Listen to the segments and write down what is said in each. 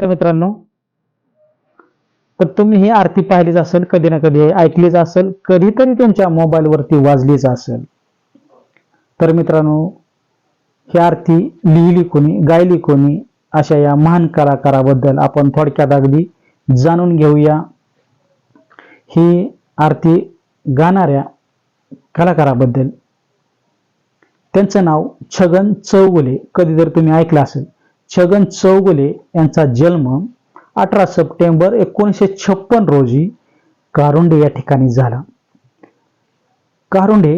तर मित्रांनो तर तुम्ही ही आरती पाहिलीच असेल कधी ना कधी ऐकलीच असेल कधीतरी तुमच्या मोबाईलवरती वाजलीच असेल. तर मित्रांनो ही आरती लिहिली कोणी गायली कोणी अशा या महान कलाकाराबद्दल आपण थोडक्यात अगदी जाणून घेऊया. ही आरती गाणाऱ्या कलाकाराबद्दल. त्यांचं नाव छगन चौगुले कधी जर तुम्ही ऐकलं असेल. छगन चौगुले यांचा जन्म अठरा सप्टेंबर एकोणीसशे छप्पन रोजी कारुंडे या ठिकाणी झाला. कारुंडे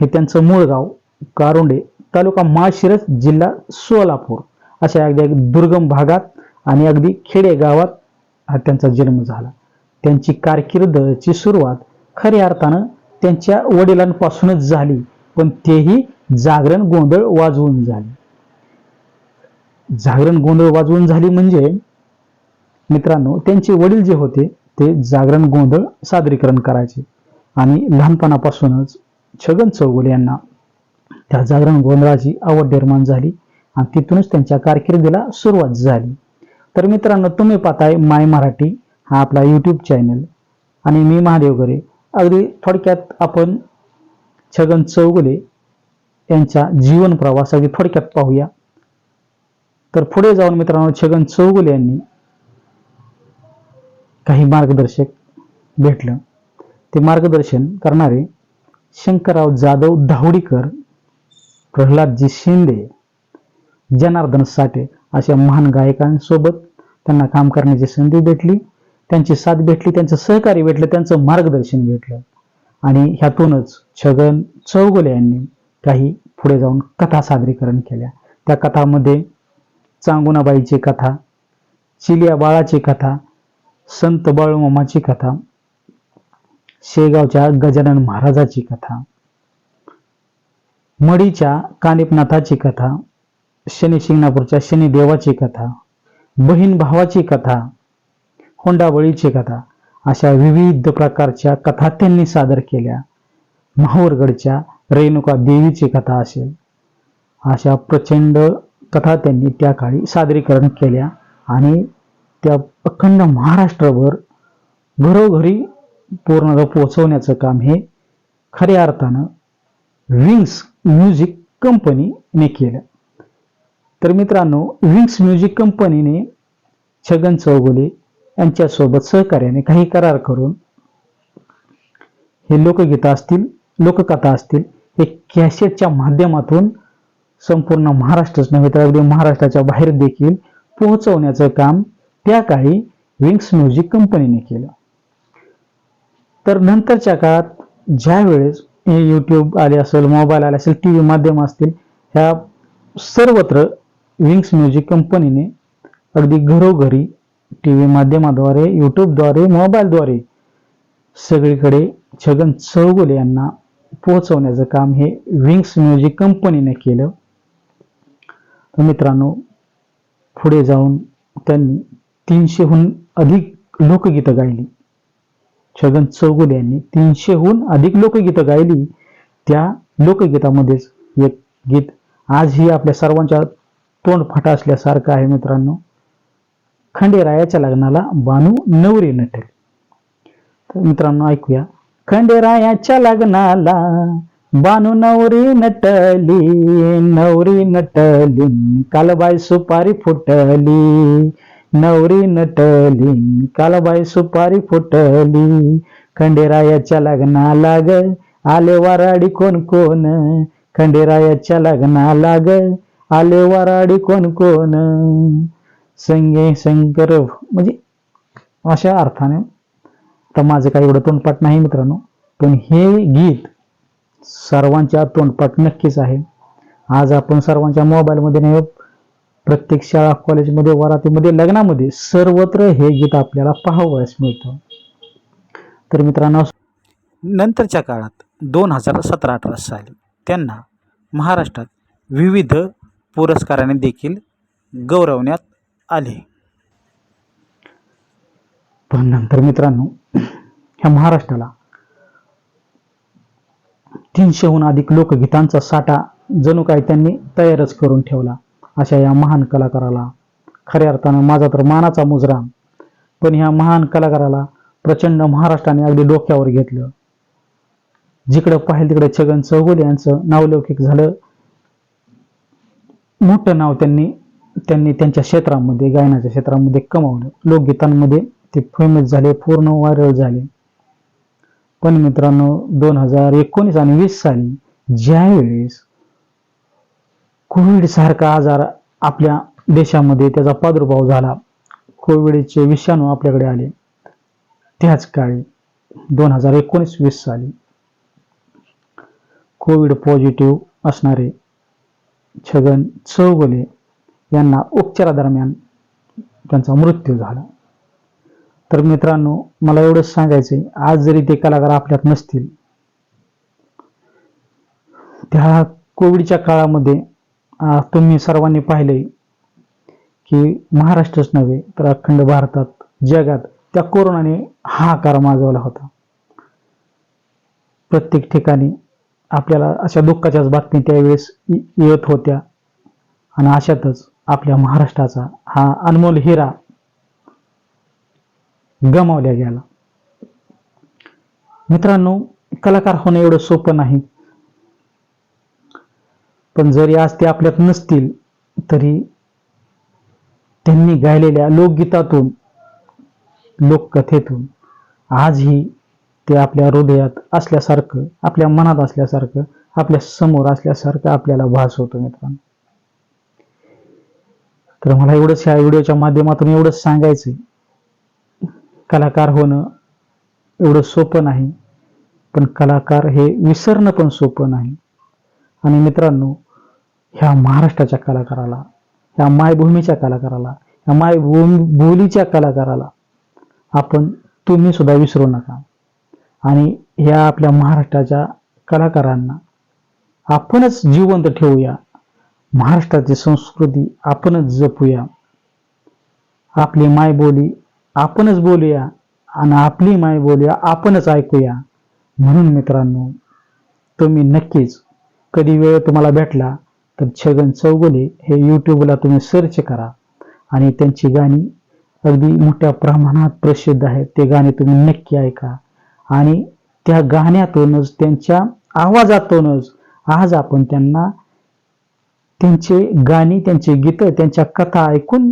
हे त्यांचं मूळ गाव कारुंडे तालुका माळशिरस जिल्हा सोलापूर अशा अगदी दुर्गम भागात आणि अगदी खेडे गावात हा त्यांचा जन्म झाला. त्यांची कारकिर्दची सुरुवात खऱ्या अर्थानं त्यांच्या वडिलांपासूनच झाली पण तेही जागरण गोंधळ वाजवून झाले. जागरण गोंधळ वाजवून झाली म्हणजे मित्रांनो त्यांचे वडील जे होते ते जागरण गोंधळ सादरीकरण करायचे. आणि लहानपणापासूनच छगन चौगुले यांना त्या जागरण गोंधळाची आवड निर्माण झाली आणि तिथूनच त्यांच्या कारकिर्दीला सुरुवात झाली. तर मित्रांनो तुम्ही पाहताय माय मराठी हा आपला यूट्यूब चॅनल आणि मी महादेव गरे अगदी थोडक्यात आपण छगन चौगुले यांचा जीवन प्रवास अगदी थोडक्यात पाहूया. तर पुढे जाऊन मित्रांनो छगन चौगुले यांनी काही मार्गदर्शक भेटलं. ते मार्गदर्शन करणारे शंकरराव जाधव धावडीकर प्रल्हादजी शिंदे जनार्दन साठे अशा महान गायकांसोबत त्यांना काम करण्याची संधी भेटली. त्यांची साथ भेटली त्यांचं सहकार्य भेटलं त्यांचं मार्गदर्शन भेटलं. आणि ह्यातूनच छगन चौगुले यांनी काही पुढे जाऊन कथा सादरीकरण केल्या. त्या कथामध्ये चांगुणाबाईची कथा चिलिया बाळाची कथा संत बाळूमामाची कथा शेगावच्या गजानन महाराजाची कथा मडीच्या कानिपनाथाची कथा शनी शिंगणापूरच्या शनिदेवाची कथा बहीण भावाची कथा होंडाबळीची कथा अशा विविध प्रकारच्या कथा त्यांनी सादर केल्या. माहूरगडच्या रेणुका देवीची कथा असेल. अशा प्रचंड कथा त्यांनी त्या काळी सादरीकरण केल्या आणि त्या अखंड महाराष्ट्रभर घरोघरी पूर्ण पोहोचवण्याचं काम हे खऱ्या अर्थानं विंग्स म्युझिक कंपनीने केलं. तर मित्रांनो विंग्स म्युझिक कंपनीने छगन चौगुले यांच्यासोबत सहकार्याने काही करार करून हे लोकगीतं असतील लोककथा असतील हे कॅसेटच्या माध्यमातून संपूर्ण महाराष्ट्रच नव्हे तर अगदी महाराष्ट्राच्या बाहेर देखील पोहोचवण्याचं काम त्या काळी विंग्स म्युझिक कंपनीने केलं. तर नंतरच्या काळात ज्या वेळेस हे आले असेल मोबाईल आले असेल टी व्ही माध्यम असतील ह्या सर्वत्र विंग्स म्युझिक कंपनीने अगदी घरोघरी टी व्ही माध्यमाद्वारे यूट्यूबद्वारे मोबाईलद्वारे सगळीकडे छगन चौगुले यांना पोहोचवण्याचं काम हे विंग्स म्युझिक कंपनीने केलं. तर मित्रांनो पुढे जाऊन त्यांनी तीनशेहून अधिक लोकगीतं गायली. छगन चौगुले यांनी तीनशेहून अधिक लोकगीतं गायली. त्या लोकगीतामध्येच एक गीत आजही आपल्या सर्वांच्या तोंड फाटा असल्यासारखं आहे मित्रांनो. खंडेरायाच्या लग्नाला बानू नवरी नटेल तर मित्रांनो ऐकूया. खंडेरायाच्या लग्नाला बानू नवरी नटली नवरी नटली कालबाई सुपारी फुटली. नवरी नटली कालबाई सुपारी फुटली. खंडेरायाच्या लग्नाला ग आले वराडी कोण कोण? खंडेरायाच्या लग्नाला ग आले वराडी कोण कोण? संगे शंकर म्हणजे अशा अर्थाने. तर माझं काही एवढं तोंडपाठ नाही मित्रांनो पण हे गीत सर्वांच्या तोंडपाठ नक्कीच आहे. आज आपण सर्वांच्या मोबाईलमध्ये नाही हो, प्रत्येक शाळा कॉलेजमध्ये वरातीमध्ये लग्नामध्ये सर्वत्र हे गीत आपल्याला पाहावयास मिळतं. तर मित्रांनो नंतरच्या काळात दोन हजार सतरा अठरा साली त्यांना महाराष्ट्रात विविध पुरस्काराने देखील गौरवण्यात आले. पण नंतर मित्रांनो ह्या महाराष्ट्राला तीनशेहून अधिक लोकगीतांचा साठा जणू काय त्यांनी तयारच करून ठेवला अशा या महान कलाकाराला. खऱ्या अर्थानं माझा तर मानाचा मुजरा. पण ह्या महान कलाकाराला प्रचंड महाराष्ट्राने अगदी डोक्यावर घेतलं. जिकडं पाहिलं तिकडे छगन चौगुले यांचं नावलौकिक झालं. मोठं नाव त्यांनी त्यांनी त्यांच्या क्षेत्रामध्ये गायनाच्या क्षेत्रामध्ये कमावलं. लोकगीतांमध्ये ते फेमस झाले पूर्ण व्हायरल झाले. पण मित्रांनो दोन हजार एकोणीस आणि वीस साली ज्यावेळेस कोविड सारखा आजार आपल्या देशामध्ये त्याचा प्रादुर्भाव झाला कोविडचे विषाणू आपल्याकडे आले त्याच काळी दोन हजार एकोणीस वीस साली कोविड पॉझिटिव्ह असणारे छगन चौगुले यांना उपचारादरम्यान त्यांचा मृत्यू झाला. तर मित्रांनो मला एवढंच सांगायचंय. आज जरी ते कलाकार आपल्यात नसतील त्या कोविडच्या काळामध्ये तुम्ही सर्वांनी पाहिले की महाराष्ट्रच नव्हे तर अखंड भारतात जगात त्या कोरोनाने हाहाकार माजवला होता. प्रत्येक ठिकाणी आपल्याला अशा दुःखाच्याच बातमी त्यावेळेस येत होत्या. आणि अशातच आपल्या महाराष्ट्राचा हा अनमोल हिरा गमावल्या गेला. मित्रांनो कलाकार होणं एवढं सोपं नाही. पण जरी आज ते आपल्यात नसतील तरी त्यांनी गायलेल्या लोकगीतातून लोककथेतून आजही ते आपल्या हृदयात असल्यासारखं आपल्या मनात असल्यासारखं आपल्यासमोर असल्यासारखं आपल्याला भास होतो मित्रांनो. तर मला एवढंच ह्या व्हिडिओच्या माध्यमातून एवढंच सांगायचं कलाकार होणं एवढं सोपं नाही पण कलाकार हे विसरणं पण सोपं नाही. आणि मित्रांनो ह्या महाराष्ट्राच्या कलाकाराला ह्या मायभूमीच्या कलाकाराला ह्या मायभूमी बोलीच्या कलाकाराला आपण तुम्ही सुद्धा विसरू नका. आणि ह्या आपल्या महाराष्ट्राच्या कलाकारांना आपणच जिवंत ठेवूया. महाराष्ट्राची संस्कृती आपणच जपूया. आपली मायबोली आपणच बोलूया आणि आपली माय बोलूया आपणच ऐकूया. म्हणून मित्रांनो तुम्ही नक्कीच कधी वेळ तुम्हाला भेटला तर छगन चौगुले हे यूट्यूबला तुम्ही सर्च करा. आणि त्यांची गाणी अगदी मोठ्या प्रमाणात प्रसिद्ध आहेत. ते गाणे तुम्ही नक्की ऐका. आणि त्या गाण्यातूनच त्यांच्या आवाजातूनच आज आपण त्यांना त्यांचे गाणी त्यांचे गीतं त्यांच्या कथा ऐकून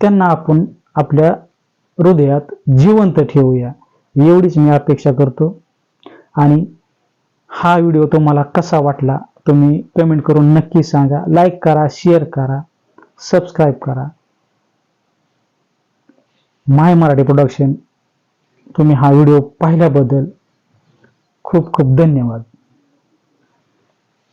त्यांना आपण आपल्या हृदयात जिवंत ठेवूया. एवढीच मी अपेक्षा करतो. आणि हा व्हिडिओ तुम्हाला कसा वाटला तुम्ही कमेंट करून नक्की सांगा. लाईक करा शेअर करा सबस्क्राईब करा. माय मराठी प्रोडक्शन तुम्ही हा व्हिडिओ पाहिल्याबद्दल खूप खूप धन्यवाद.